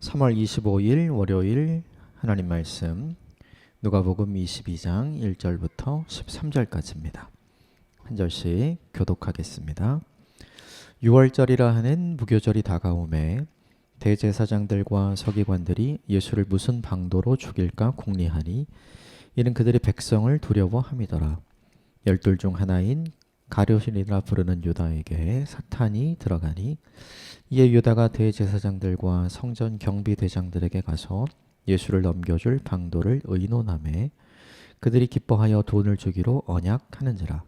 3월 25일 월요일 하나님 말씀 누가복음 22장 1절부터 13절까지입니다. 한 절씩 교독하겠습니다. 6월절이라 하는 무교절이 다가오매 대제사장들과 서기관들이 예수를 무슨 방도로 죽일까 궁리하니 이는 그들이 백성을 두려워함이더라. 열둘 중 하나인 가룟이라 부르는 유다에게 사탄이 들어가니 이에 유다가 대제사장들과 성전 경비대장들에게 가서 예수를 넘겨줄 방도를 의논하매 그들이 기뻐하여 돈을 주기로 언약하는지라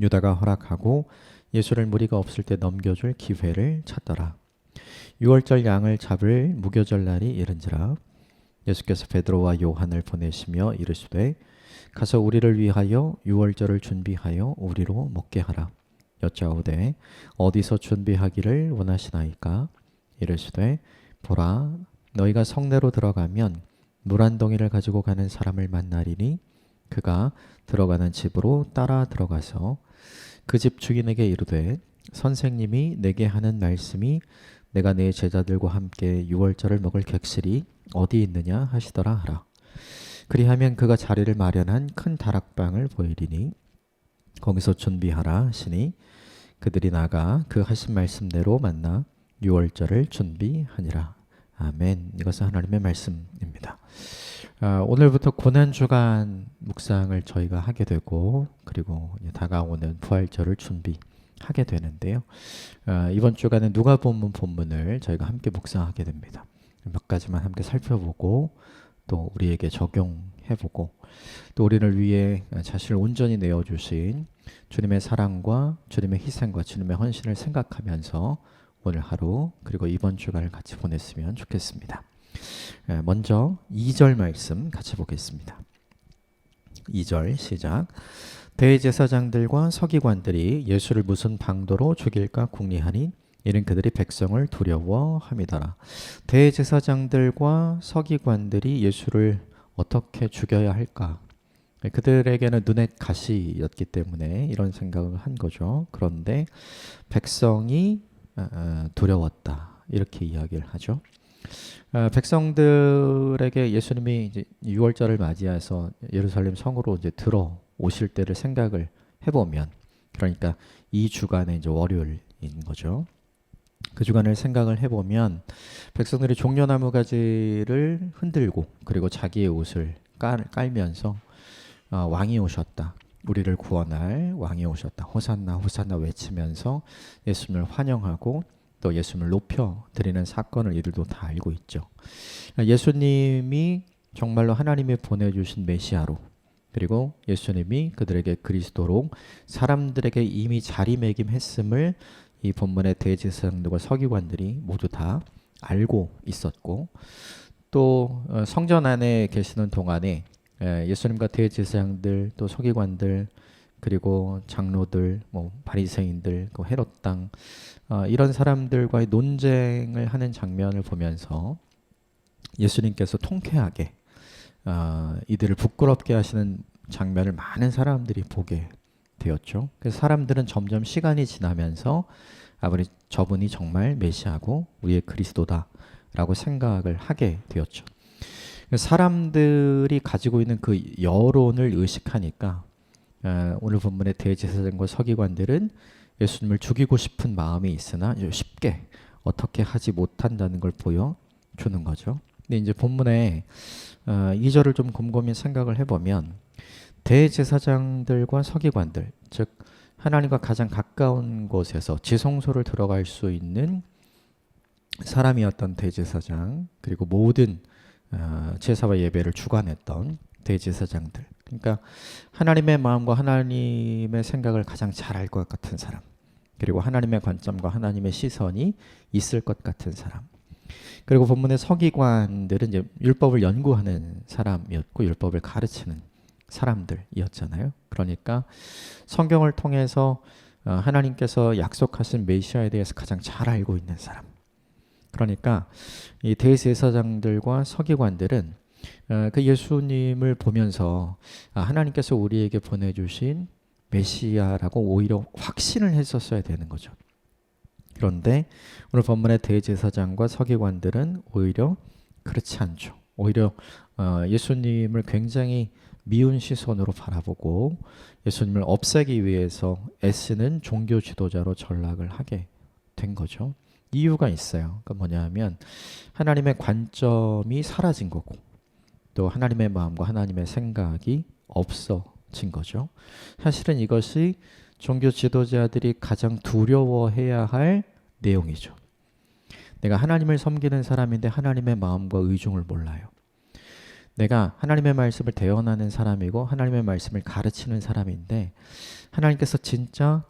유다가 허락하고 예수를 무리가 없을 때 넘겨줄 기회를 찾더라. 6월절 양을 잡을 무교절 날이 이른지라 예수께서 베드로와 요한을 보내시며 이르시되 가서 우리를 위하여 유월절을 준비하여 우리로 먹게 하라. 여짜오되 어디서 준비하기를 원하시나이까? 이르시되 보라 너희가 성내로 들어가면 물 한 덩이를 가지고 가는 사람을 만나리니 그가 들어가는 집으로 따라 들어가서 그 집 주인에게 이르되 선생님이 내게 하는 말씀이 내가 내 제자들과 함께 유월절을 먹을 객실이 어디 있느냐 하시더라 하라. 그리하면 그가 자리를 마련한 큰 다락방을 보이리니 거기서 준비하라 하시니 그들이 나가 그 하신 말씀대로 만나 유월절을 준비하니라. 아멘. 이것은 하나님의 말씀입니다. 아, 오늘부터 고난 주간 묵상을 저희가 하게 되고 그리고 다가오는 부활절을 준비하게 되는데요. 아, 이번 주간에 누가 본문 본문을 저희가 함께 묵상하게 됩니다. 몇 가지만 함께 살펴보고 또 우리에게 적용해보고 또 우리를 위해 자신을 온전히 내어주신 주님의 사랑과 주님의 희생과 주님의 헌신을 생각하면서 오늘 하루 그리고 이번 주간을 같이 보냈으면 좋겠습니다. 예, 먼저 2절 말씀 같이 보겠습니다. 2절 시작. 대제사장들과 서기관들이 예수를 무슨 방도로 죽일까 궁리하니 이는 그들이 백성을 두려워함이더라. 대제사장들과 서기관들이 예수를 어떻게 죽여야 할까? 그들에게는 눈의 가시였기 때문에 이런 생각을 한 거죠. 그런데 백성이 어, 어, 두려웠다. 이렇게 이야기를 하죠. 어, 백성들에게 예수님이 이제 6월절을 맞이해서 예루살렘 성으로 이제 들어오실 때를 생각을 해보면 그러니까 이 주간의 이제 월요일인 거죠. 그 주간을 생각을 해보면 백성들이 종려나무 가지를 흔들고 그리고 자기의 옷을 깔, 깔면서 어, 왕이 오셨다. 우리를 구원할 왕이 오셨다. 호산나 호산나 외치면서 예수님을 환영하고 또 예수님을 높여 드리는 사건을 이들도 다 알고 있죠. 예수님이 정말로 하나님이 보내주신 메시아로 그리고 예수님이 그들에게 그리스도로 사람들에게 이미 자리매김했음을 이 본문의 대제사장들과 서기관들이 모두 다 알고 있었고 또 어, 성전 안에 계시는 동안에 예수님과 대제사장들 또 서기관들 그리고 장로들 뭐 바리새인들 그 헤롯 당 어, 이런 사람들과의 논쟁을 하는 장면을 보면서 예수님께서 통쾌하게 어, 이들을 부끄럽게 하시는 장면을 많은 사람들이 보게 되었죠. 그래서 사람들은 점점 시간이 지나면서 아버지 저분이 정말 메시아고 우리의 그리스도다라고 생각을 하게 되었죠. 사람들이 가지고 있는 그 여론을 의식하니까 어, 오늘 본문의 대제사장과 서기관들은 예수님을 죽이고 싶은 마음이 있으나 쉽게 어떻게 하지 못한다는 걸 보여주는 거죠. 근데 이제 본문에 어, 2절을 좀 곰곰이 생각을 해보면 대제사장들과 서기관들, 즉 하나님과 가장 가까운 곳에서 지성소를 들어갈 수 있는 사람이었던 대제사장 그리고 모든 어, 제사와 예배를 주관했던 대제사장들. 그러니까 하나님의 마음과 하나님의 생각을 가장 잘 알 것 같은 사람 그리고 하나님의 관점과 하나님의 시선이 있을 것 같은 사람. 그리고 본문의 서기관들은 이제 율법을 연구하는 사람이었고 율법을 가르치는 사람들이었잖아요. 그러니까 성경을 통해서 어, 하나님께서 약속하신 메시아에 대해서 가장 잘 알고 있는 사람. 그러니까 이 대제사장들과 서기관들은 어, 그 예수님을 보면서 아, 하나님께서 우리에게 보내주신 메시아라고 오히려 확신을 했었어야 되는 거죠. 그런데 오늘 본문의 대제사장과 서기관들은 오히려 그렇지 않죠. 오히려 어, 예수님을 굉장히 미운 시선으로 바라보고 예수님을 없애기 위해서 애쓰는 종교 지도자로 전락을 하게 된 거죠. 이유가 있어요. 그러니까 뭐냐면 하나님의 관점이 사라진 거고 또 하나님의 마음과 하나님의 생각이 없어진 거죠. 사실은 이것이 종교 지도자들이 가장 두려워해야 할 내용이죠. 내가 하나님을 섬기는 사람인데 하나님의 마음과 의중을 몰라요. 내가 하나님의 말씀을 대언하는 사람이고 하나님의 말씀을 가르치는 사람인데 하나님께서 진짜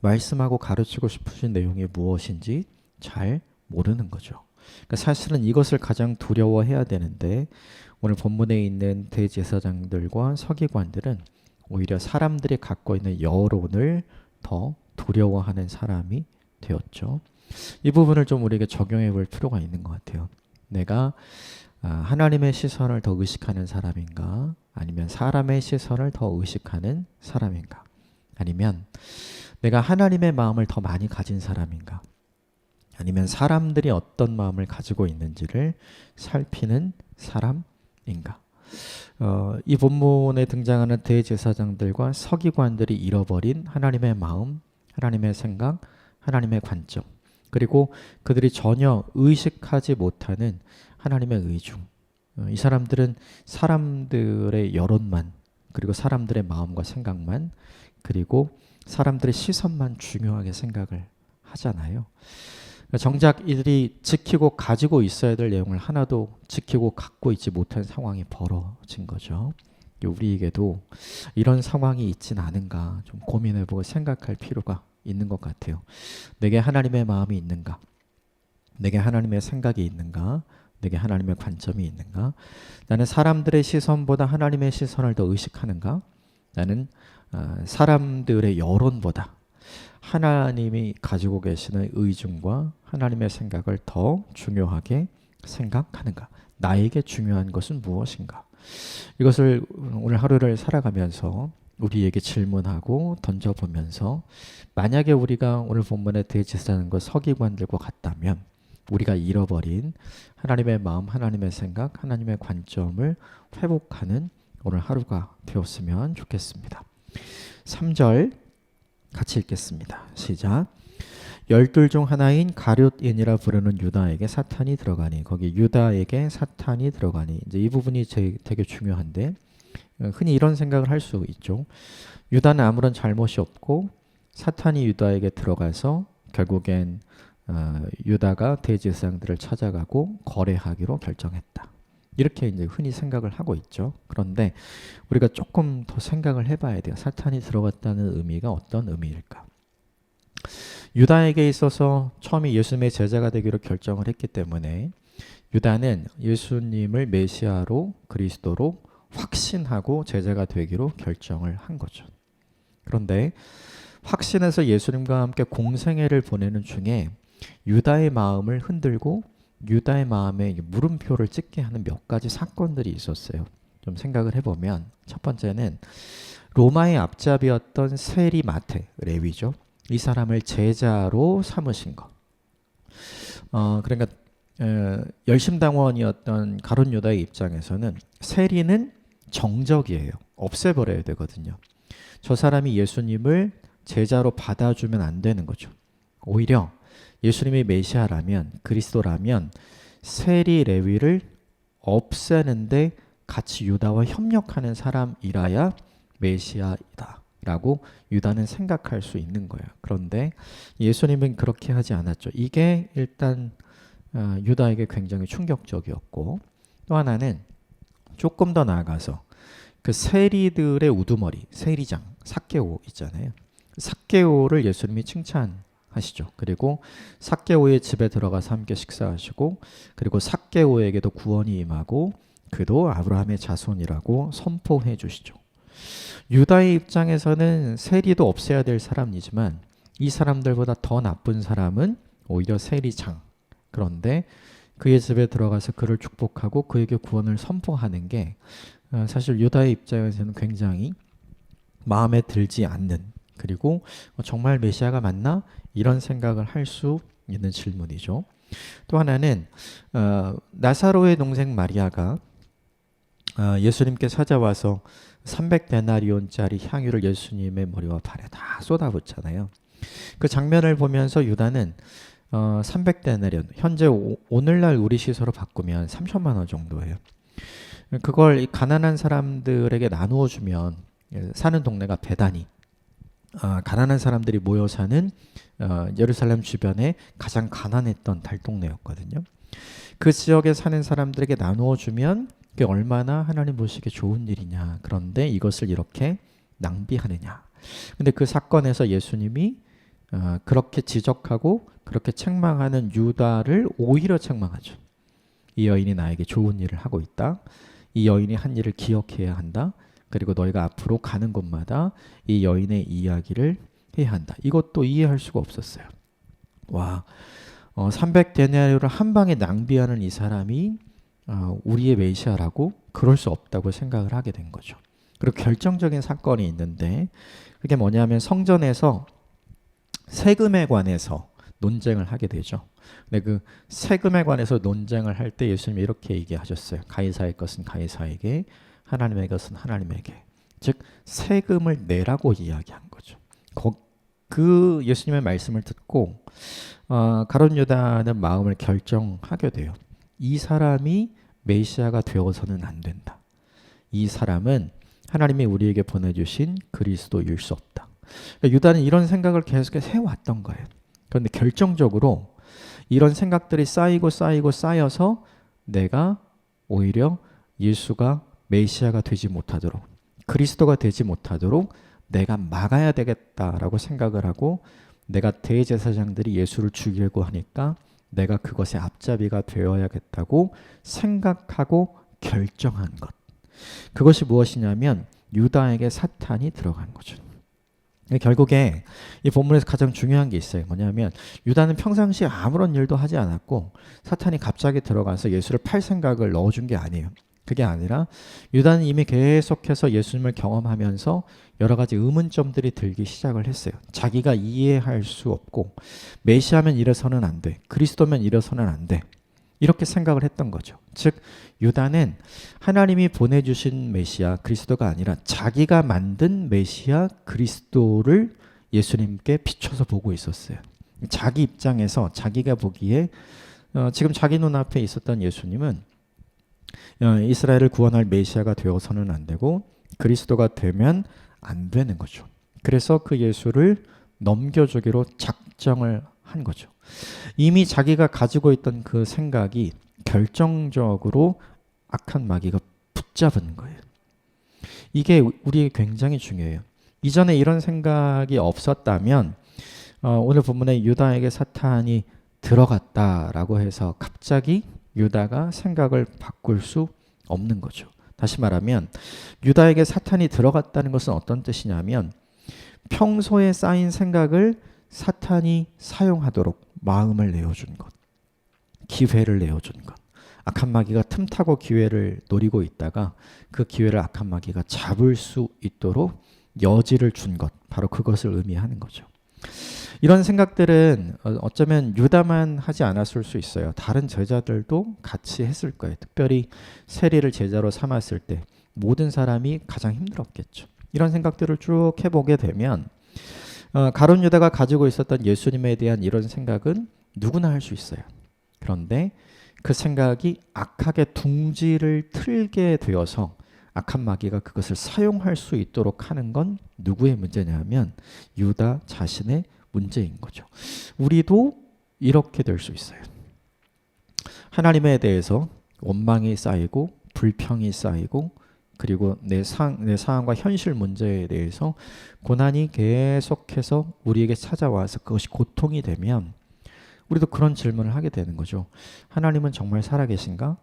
말씀하고 가르치고 싶으신 내용이 무엇인지 잘 모르는 거죠. 그러니까 사실은 이것을 가장 두려워해야 되는데 오늘 본문에 있는 대제사장들과 서기관들은 오히려 사람들이 갖고 있는 여론을 더 두려워하는 사람이 되었죠. 이 부분을 좀 우리에게 적용해 볼 필요가 있는 것 같아요. 내가 아, 하나님의 시선을 더 의식하는 사람인가? 아니면 사람의 시선을 더 의식하는 사람인가? 아니면 내가 하나님의 마음을 더 많이 가진 사람인가? 아니면 사람들이 어떤 마음을 가지고 있는지를 살피는 사람인가? 어, 이 본문에 등장하는 대제사장들과 서기관들이 잃어버린 하나님의 마음, 하나님의 생각, 하나님의 관점, 그리고 그들이 전혀 의식하지 못하는 하나님의 의중. 어, 이 사람들은 사람들의 여론만, 그리고 사람들의 마음과 생각만, 그리고 사람들의 시선만 중요하게 생각을 하잖아요. 그러니까 정작 이들이 지키고 가지고 있어야 될 내용을 하나도 지키고 갖고 있지 못한 상황이 벌어진 거죠. 우리에게도 이런 상황이 있진 않은가 좀 고민해보고 생각할 필요가 있는 것 같아요. 내게 하나님의 마음이 있는가? 내게 하나님의 생각이 있는가? 내게 하나님의 관점이 있는가? 나는 사람들의 시선보다 하나님의 시선을 더 의식하는가? 나는 어, 사람들의 여론보다 하나님이 가지고 계시는 의중과 하나님의 생각을 더 중요하게 생각하는가? 나에게 중요한 것은 무엇인가? 이것을 오늘 하루를 살아가면서 우리에게 질문하고 던져보면서 만약에 우리가 오늘 본문의 대제사장과 서기관들과 같다면 우리가 잃어버린 하나님의 마음, 하나님의 생각, 하나님의 관점을 회복하는 오늘 하루가 되었으면 좋겠습니다. 3절 같이 읽겠습니다. 시작. 열둘 중 하나인 가룟인이라 부르는 유다에게 사탄이 들어가니 거기 유다에게 사탄이 들어가니 이제 이 부분이 되게 중요한데 어, 흔히 이런 생각을 할 수 있죠. 유다는 아무런 잘못이 없고 사탄이 유다에게 들어가서 결국엔 어, 유다가 대제사장들을 찾아가고 거래하기로 결정했다. 이렇게 이제 흔히 생각을 하고 있죠. 그런데 우리가 조금 더 생각을 해봐야 돼요. 사탄이 들어갔다는 의미가 어떤 의미일까? 유다에게 있어서 처음에 예수님의 제자가 되기로 결정을 했기 때문에 유다는 예수님을 메시아로 그리스도로 확신하고 제자가 되기로 결정을 한 거죠. 그런데 확신해서 예수님과 함께 공생애를 보내는 중에 유다의 마음을 흔들고 유다의 마음에 물음표를 찍게 하는 몇 가지 사건들이 있었어요. 좀 생각을 해보면 첫 번째는 로마의 앞잡이였던 세리마테 레위죠. 이 사람을 제자로 삼으신 것. 어, 그러니까 에, 열심당원이었던 가론 유다의 입장에서는 세리는 정적이에요. 없애버려야 되거든요. 저 사람이 예수님을 제자로 받아주면 안 되는 거죠. 오히려 예수님이 메시아라면 그리스도라면 세리 레위를 없애는데 같이 유다와 협력하는 사람이라야 메시아이다 라고 유다는 생각할 수 있는 거예요. 그런데 예수님은 그렇게 하지 않았죠. 이게 일단 어, 유다에게 굉장히 충격적이었고 또 하나는 조금 더 나아가서 그 세리들의 우두머리, 세리장, 사케오 있잖아요. 사케오를 예수님이 칭찬 하시죠. 그리고 사케오의 집에 들어가서 함께 식사하시고 그리고 사케오에게도 구원이 임하고 그도 아브라함의 자손이라고 선포해 주시죠. 유다의 입장에서는 세리도 없애야 될 사람이지만 이 사람들보다 더 나쁜 사람은 오히려 세리장. 그런데 그의 집에 들어가서 그를 축복하고 그에게 구원을 선포하는 게 어, 사실 유다의 입장에서는 굉장히 마음에 들지 않는 그리고 어, 정말 메시아가 맞나 이런 생각을 할 수 있는 질문이죠. 또 하나는 어, 나사로의 동생 마리아가 어, 예수님께 찾아와서 300데나리온짜리 향유를 예수님의 머리와 발에 다 쏟아붓잖아요. 그 장면을 보면서 유다는 어, 300데나리온 현재 오, 오늘날 우리 시세로 바꾸면 3천만 원 정도예요. 그걸 가난한 사람들에게 나누어 주면 예, 사는 동네가 배단이 어, 가난한 사람들이 모여 사는 어, 예루살렘 주변에 가장 가난했던 달동네였거든요. 그 지역에 사는 사람들에게 나누어 주면 그게 얼마나 하나님 보시기에 좋은 일이냐. 그런데 이것을 이렇게 낭비하느냐. 근데 그 사건에서 예수님이 어, 그렇게 지적하고 그렇게 책망하는 유다를 오히려 책망하죠. 이 여인이 나에게 좋은 일을 하고 있다. 이 여인이 한 일을 기억해야 한다. 그리고 너희가 앞으로 가는 곳마다 이 여인의 이야기를 해야 한다. 이것도 이해할 수가 없었어요. 와, 어, 300데나리오를 한 방에 낭비하는 이 사람이 어, 우리의 메시아라고 그럴 수 없다고 생각을 하게 된 거죠. 그리고 결정적인 사건이 있는데 그게 뭐냐면 성전에서 세금에 관해서 논쟁을 하게 되죠. 근데 그 세금에 관해서 논쟁을 할 때 예수님이 이렇게 얘기하셨어요. 가이사의 것은 가이사에게, 하나님의 것은 하나님에게. 즉 세금을 내라고 이야기한 거죠. 그 예수님의 말씀을 듣고 어, 가론 유다는 마음을 결정하게 돼요. 이 사람이 메시아가 되어서는 안 된다. 이 사람은 하나님이 우리에게 보내주신 그리스도일 수 없다. 그러니까 유다는 이런 생각을 계속해서 해왔던 거예요. 그런데 결정적으로 이런 생각들이 쌓이고 쌓이고 쌓여서 내가 오히려 예수가 메시아가 되지 못하도록 그리스도가 되지 못하도록 내가 막아야 되겠다라고 생각을 하고 내가 대제사장들이 예수를 죽이려고 하니까 내가 그것의 앞잡이가 되어야겠다고 생각하고 결정한 것. 그것이 무엇이냐면 유다에게 사탄이 들어간 거죠. 결국에 이 본문에서 가장 중요한 게 있어요. 뭐냐면 유다는 평상시에 아무런 일도 하지 않았고 사탄이 갑자기 들어가서 예수를 팔 생각을 넣어준 게 아니에요. 그게 아니라 유다는 이미 계속해서 예수님을 경험하면서 여러 가지 의문점들이 들기 시작을 했어요. 자기가 이해할 수 없고 메시아면 이래서는 안 돼. 그리스도면 이래서는 안 돼. 이렇게 생각을 했던 거죠. 즉 유다는 하나님이 보내 주신 메시아 그리스도가 아니라 자기가 만든 메시아 그리스도를 예수님께 비춰서 보고 있었어요. 자기 입장에서 자기가 보기에 어, 지금 자기 눈앞에 있었던 예수님은 어, 이스라엘을 구원할 메시아가 되어서는 안 되고 그리스도가 되면 안 되는 거죠. 그래서 그 예수를 넘겨주기로 작정을 한 거죠. 이미 자기가 가지고 있던 그 생각이 결정적으로 악한 마귀가 붙잡은 거예요. 이게 우리에게 굉장히 중요해요. 이전에 이런 생각이 없었다면 어, 오늘 본문에 유다에게 사탄이 들어갔다라고 해서 갑자기 유다가 생각을 바꿀 수 없는 거죠. 다시 말하면 유다에게 사탄이 들어갔다는 것은 어떤 뜻이냐면 평소에 쌓인 생각을 사탄이 사용하도록 마음을 내어준 것, 기회를 내어준 것. 악한 마귀가 틈타고 기회를 노리고 있다가 그 기회를 악한 마귀가 잡을 수 있도록 여지를 준 것, 바로 그것을 의미하는 거죠. 이런 생각들은 어, 어쩌면 유다만 하지 않았을 수 있어요. 다른 제자들도 같이 했을 거예요. 특별히 세리를 제자로 삼았을 때 모든 사람이 가장 힘들었겠죠. 이런 생각들을 쭉 해보게 되면 어, 가론 유다가 가지고 있었던 예수님에 대한 이런 생각은 누구나 할 수 있어요. 그런데 그 생각이 악하게 둥지를 틀게 되어서 악한 마귀가 그것을 사용할 수 있도록 하는 건 누구의 문제냐면 유다 자신의 문제인 거죠. 우리도 이렇게 될 수 있어요. 하나님에 대해서 원망이 쌓이고 불평이 쌓이고 그리고 내, 상, 내 상황과 현실 문제에 대해서 고난이 계속해서 우리에게 찾아와서 그것이 고통이 되면 우리도 그런 질문을 하게 되는 거죠. 하나님은 정말 살아계신가?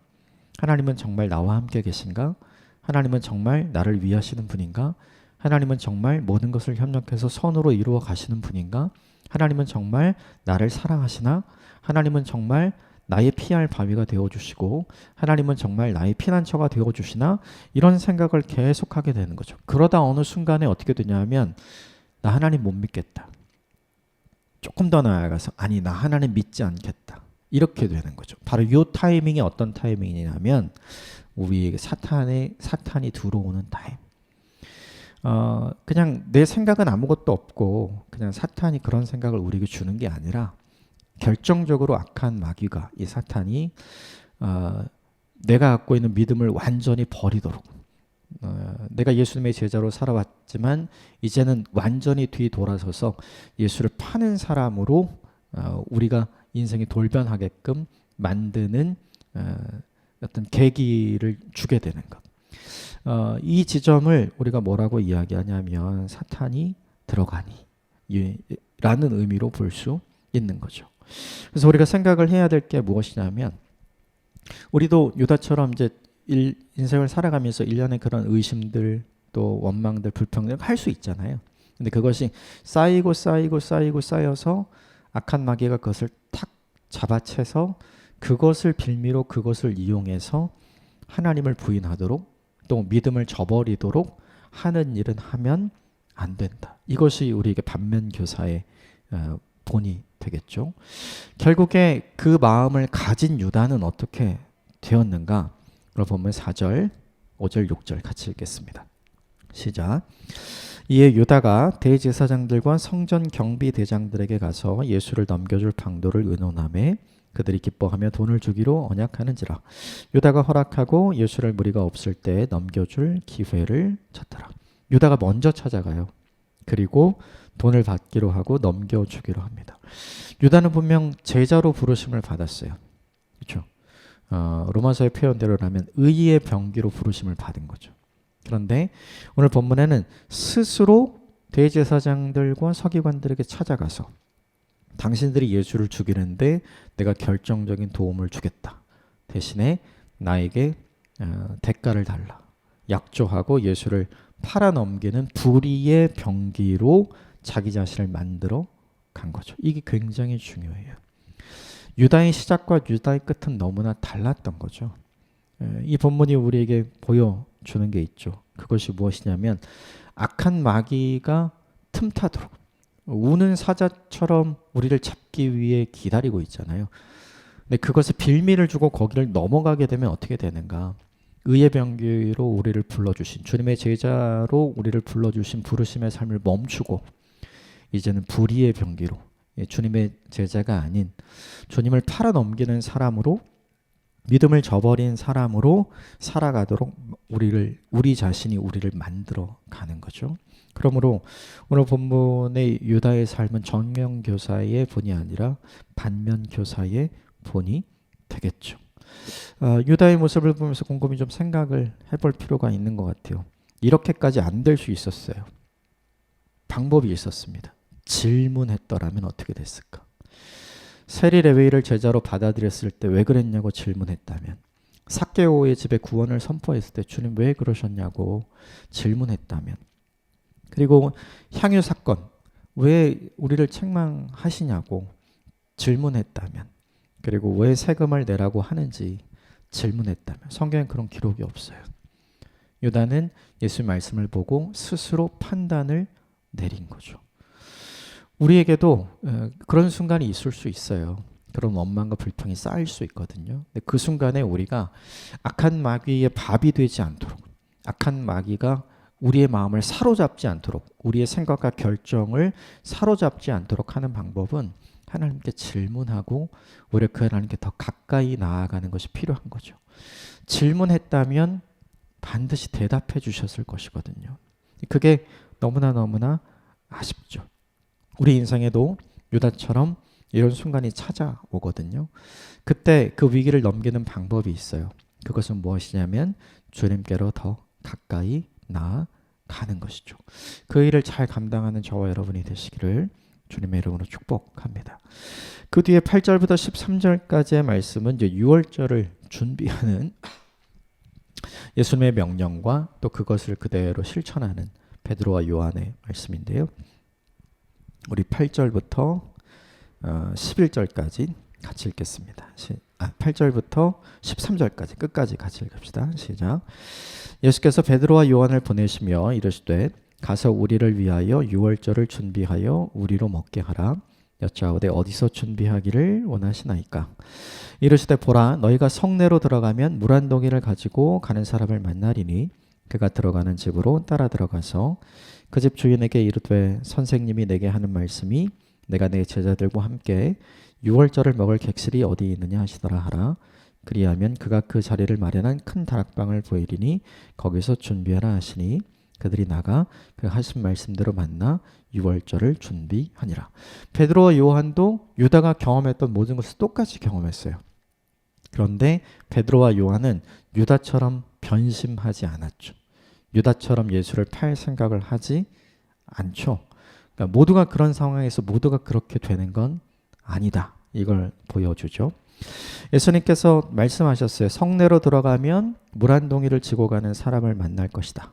하나님은 정말 나와 함께 계신가? 하나님은 정말 나를 위하시는 분인가? 하나님은 정말 모든 것을 협력해서 선으로 이루어 가시는 분인가? 하나님은 정말 나를 사랑하시나? 하나님은 정말 나의 피할 바위가 되어 주시고 하나님은 정말 나의 피난처가 되어 주시나? 이런 생각을 계속하게 되는 거죠. 그러다 어느 순간에 어떻게 되냐면 나 하나님 못 믿겠다. 조금 더 나아가서 아니 나 하나님 믿지 않겠다. 이렇게 되는 거죠. 바로 이 타이밍이 어떤 타이밍이냐면 우리에게 사탄의 사탄이 들어오는 타임. 어, 그냥 내 생각은 아무것도 없고 그냥 사탄이 그런 생각을 우리에게 주는 게 아니라 결정적으로 악한 마귀가 이 사탄이 어, 내가 갖고 있는 믿음을 완전히 버리도록 어, 내가 예수님의 제자로 살아왔지만 이제는 완전히 뒤돌아서서 예수를 파는 사람으로 어, 우리가 인생이 돌변하게끔 만드는 어, 어떤 계기를 주게 되는 것. 어, 이 지점을 우리가 뭐라고 이야기하냐면 사탄이 들어가니 라는 의미로 볼 수 있는 거죠. 그래서 우리가 생각을 해야 될 게 무엇이냐면 우리도 유다처럼 이제 일, 인생을 살아가면서 일련의 그런 의심들 또 원망들 불평들 할수 있잖아요. 근데 그것이 쌓이고 쌓이고 쌓이고 쌓여서 악한 마귀가 그것을 탁 잡아채서 그것을 빌미로 그것을 이용해서 하나님을 부인하도록 또 믿음을 저버리도록 하는 일은 하면 안 된다. 이것이 우리에게 반면 교사의 어, 본이 되겠죠. 결국에 그 마음을 가진 유다는 어떻게 되었는가? 보면 4절, 5절, 6절 같이 읽겠습니다. 시작. 이에 유다가 대제사장들과 성전 경비 대장들에게 가서 예수를 넘겨줄 방도를 의논하며 그들이 기뻐하며 돈을 주기로 언약하는지라 유다가 허락하고 예수를 무리가 없을 때 넘겨줄 기회를 찾더라. 유다가 먼저 찾아가요. 그리고 돈을 받기로 하고 넘겨주기로 합니다. 유다는 분명 제자로 부르심을 받았어요. 그렇죠? 어, 로마서의 표현대로라면 의의 병기로 부르심을 받은 거죠. 그런데 오늘 본문에는 스스로 대제사장들과 서기관들에게 찾아가서 당신들이 예수를 죽이는데 내가 결정적인 도움을 주겠다. 대신에 나에게 어, 대가를 달라. 약조하고 예수를 팔아넘기는 불의의 병기로 자기 자신을 만들어 간 거죠. 이게 굉장히 중요해요. 유다의 시작과 유다의 끝은 너무나 달랐던 거죠. 이 본문이 우리에게 보여주는 게 있죠. 그것이 무엇이냐면 악한 마귀가 틈타도록 우는 사자처럼 우리를 잡기 위해 기다리고 있잖아요. 근데 그것에 빌미를 주고 거기를 넘어가게 되면 어떻게 되는가? 의의 병기로 우리를 불러주신 주님의 제자로 우리를 불러주신 부르심의 삶을 멈추고 이제는 불의의 병기로 예, 주님의 제자가 아닌 주님을 팔아넘기는 사람으로 믿음을 저버린 사람으로 살아가도록 우리를 우리 자신이 우리를 만들어 가는 거죠. 그러므로 오늘 본문의 유다의 삶은 정명 교사의 본이 아니라 반면 교사의 본이 되겠죠. 어, 유다의 모습을 보면서 곰곰이 좀 생각을 해볼 필요가 있는 것 같아요. 이렇게까지 안 될 수 있었어요. 방법이 있었습니다. 질문했더라면 어떻게 됐을까? 세리 레위를 제자로 받아들였을 때 왜 그랬냐고 질문했다면 사케오의 집에 구원을 선포했을 때 주님 왜 그러셨냐고 질문했다면 그리고 향유 사건 왜 우리를 책망하시냐고 질문했다면 그리고 왜 세금을 내라고 하는지 질문했다면 성경엔 그런 기록이 없어요. 유다는 예수 말씀을 보고 스스로 판단을 내린 거죠. 우리에게도 어, 그런 순간이 있을 수 있어요. 그런 원망과 불평이 쌓일 수 있거든요. 근데 그 순간에 우리가 악한 마귀의 밥이 되지 않도록 악한 마귀가 우리의 마음을 사로잡지 않도록 우리의 생각과 결정을 사로잡지 않도록 하는 방법은 하나님께 질문하고 오히려 그 하나님께 더 가까이 나아가는 것이 필요한 거죠. 질문했다면 반드시 대답해 주셨을 것이거든요. 그게 너무나 너무나 아쉽죠. 우리 인생에도 유다처럼 이런 순간이 찾아오거든요. 그때 그 위기를 넘기는 방법이 있어요. 그것은 무엇이냐면 주님께로 더 가까이 나아가는 것이죠. 그 일을 잘 감당하는 저와 여러분이 되시기를 주님의 이름으로 축복합니다. 그 뒤에 8절부터 13절까지의 말씀은 이제 6월절을 준비하는 예수님의 명령과 또 그것을 그대로 실천하는 베드로와 요한의 말씀인데요. 우리 8절부터 어, 11절까지 같이 읽겠습니다. 시, 아, 8절부터 13절까지 끝까지 같이 읽읍시다. 시작. 예수께서 베드로와 요한을 보내시며 이르시되 가서 우리를 위하여 유월절을 준비하여 우리로 먹게 하라. 여짜오되 어디서 준비하기를 원하시나이까 이르시되 보라 너희가 성내로 들어가면 물 한 동이를 가지고 가는 사람을 만나리니 그가 들어가는 집으로 따라 들어가서 그 집 주인에게 이르되 선생님이 내게 하는 말씀이 내가 내 제자들과 함께 유월절을 먹을 객실이 어디 있느냐 하시더라 하라 그리하면 그가 그 자리를 마련한 큰 다락방을 보이리니 거기서 준비하라 하시니 그들이 나가 그 하신 말씀대로 만나 유월절을 준비하니라. 베드로와 요한도 유다가 경험했던 모든 것을 똑같이 경험했어요. 그런데 베드로와 요한은 유다처럼 변심하지 않았죠. 유다처럼 예수를 팔 생각을 하지 않죠. 그러니까 모두가 그런 상황에서 모두가 그렇게 되는 건 아니다. 이걸 보여주죠. 예수님께서 말씀하셨어요. 성내로 들어가면 물 한 동이를 지고 가는 사람을 만날 것이다.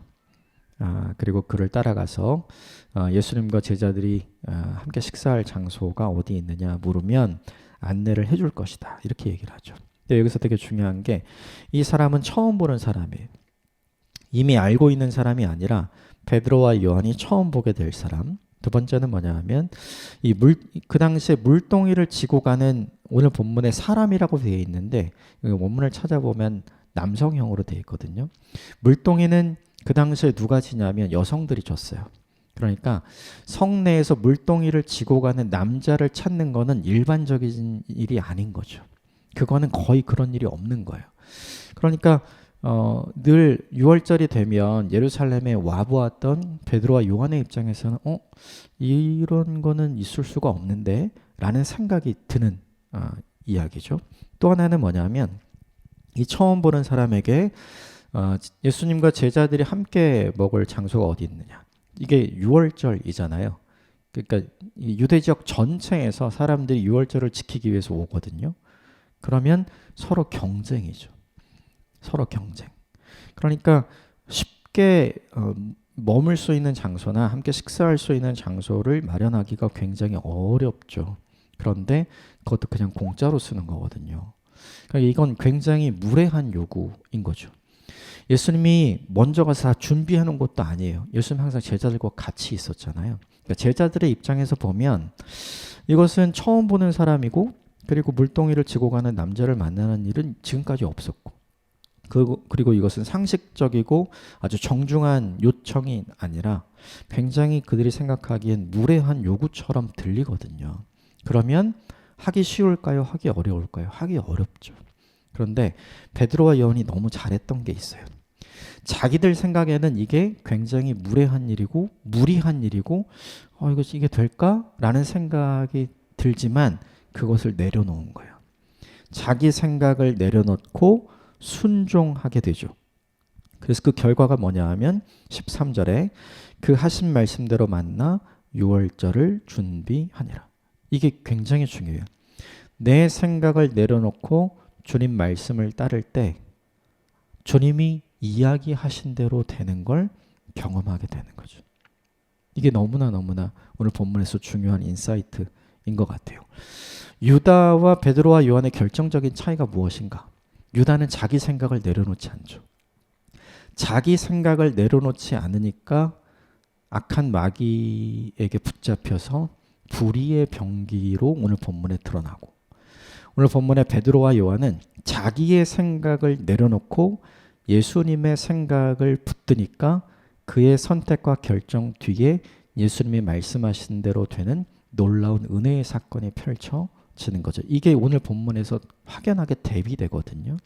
아, 그리고 그를 따라가서 어, 예수님과 제자들이 어, 함께 식사할 장소가 어디 있느냐 물으면 안내를 해줄 것이다. 이렇게 얘기를 하죠. 근데 여기서 되게 중요한 게 이 사람은 처음 보는 사람이에요. 이미 알고 있는 사람이 아니라 베드로와 요한이 처음 보게 될 사람. 두 번째는 뭐냐 하면 이 물 그 당시에 물동이를 지고 가는 오늘 본문에 사람이라고 되어 있는데 원문을 찾아보면 남성형으로 되어 있거든요. 물동이는 그 당시에 누가 지냐면 여성들이 졌어요. 그러니까 성내에서 물동이를 지고 가는 남자를 찾는 거는 일반적인 일이 아닌 거죠. 그거는 거의 그런 일이 없는 거예요. 그러니까 어, 늘 6월절이 되면 예루살렘에 와보았던 베드로와 요한의 입장에서는 어 이런 거는 있을 수가 없는데 라는 생각이 드는 어, 이야기죠. 또 하나는 뭐냐면 이 처음 보는 사람에게 어, 예수님과 제자들이 함께 먹을 장소가 어디 있느냐. 이게 6월절이잖아요. 그러니까 유대 지역 전체에서 사람들이 6월절을 지키기 위해서 오거든요. 그러면 서로 경쟁이죠. 서로 경쟁. 그러니까 쉽게 어, 머물 수 있는 장소나 함께 식사할 수 있는 장소를 마련하기가 굉장히 어렵죠. 그런데 그것도 그냥 공짜로 쓰는 거거든요. 그러니까 이건 굉장히 무례한 요구인 거죠. 예수님이 먼저 가서 다 준비하는 것도 아니에요. 예수님 항상 제자들과 같이 있었잖아요. 그러니까 제자들의 입장에서 보면 이것은 처음 보는 사람이고 그리고 물동이를 지고 가는 남자를 만나는 일은 지금까지 없었고 그리고 이것은 상식적이고 아주 정중한 요청이 아니라 굉장히 그들이 생각하기엔 무례한 요구처럼 들리거든요. 그러면 하기 쉬울까요? 하기 어려울까요? 하기 어렵죠. 그런데 베드로와 요한이 너무 잘했던 게 있어요. 자기들 생각에는 이게 굉장히 무례한 일이고 무리한 일이고 어 이거 이게 될까라는 생각이 들지만 그것을 내려놓은 거예요. 자기 생각을 내려놓고 순종하게 되죠. 그래서 그 결과가 뭐냐 하면 13절에 그 하신 말씀대로 만나 6월절을 준비하니라. 이게 굉장히 중요해요. 내 생각을 내려놓고 주님 말씀을 따를 때 주님이 이야기하신 대로 되는 걸 경험하게 되는 거죠. 이게 너무나 너무나 오늘 본문에서 중요한 인사이트인 것 같아요. 유다와 베드로와 요한의 결정적인 차이가 무엇인가? 유다는 자기 생각을 내려놓지 않죠. 자기 생각을 내려놓지 않으니까 악한 마귀에게 붙잡혀서 불의의 병기로 오늘 본문에 드러나고 오늘 본문의 베드로와 요한은 자기의 생각을 내려놓고 예수님의 생각을 붙드니까 그의 선택과 결정 뒤에 예수님이 말씀하신 대로 되는 놀라운 은혜의 사건이 펼쳐 지는 거죠. 이게 오늘 본문에서 확연하게 대비되거든요.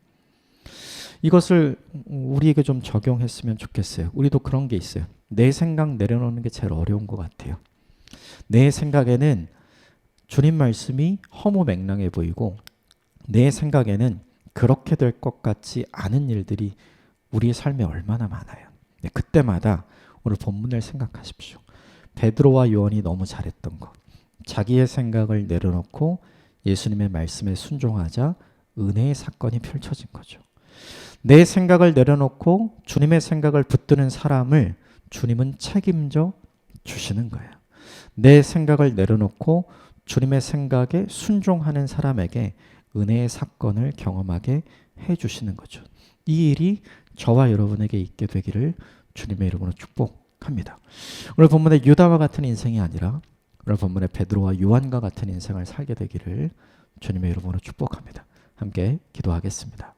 이것을 우리에게 좀 적용했으면 좋겠어요. 우리도 그런 게 있어요. 내 생각 내려놓는 게 제일 어려운 것 같아요. 내 생각에는 주님 말씀이 허무 맹랑해 보이고 내 생각에는 그렇게 될 것 같지 않은 일들이 우리의 삶에 얼마나 많아요. 네, 그때마다 오늘 본문을 생각하십시오. 베드로와 요한이 너무 잘했던 것. 자기의 생각을 내려놓고 예수님의 말씀에 순종하자 은혜의 사건이 펼쳐진 거죠. 내 생각을 내려놓고 주님의 생각을 붙드는 사람을 주님은 책임져 주시는 거예요. 내 생각을 내려놓고 주님의 생각에 순종하는 사람에게 은혜의 사건을 경험하게 해 주시는 거죠. 이 일이 저와 여러분에게 있게 되기를 주님의 이름으로 합니다. 오늘 본문의 유다와 같은 인생이 아니라 오늘 본문의 베드로와 요한과 같은 인생을 살게 되기를 주님의 이름으로 축복합니다. 함께 기도하겠습니다.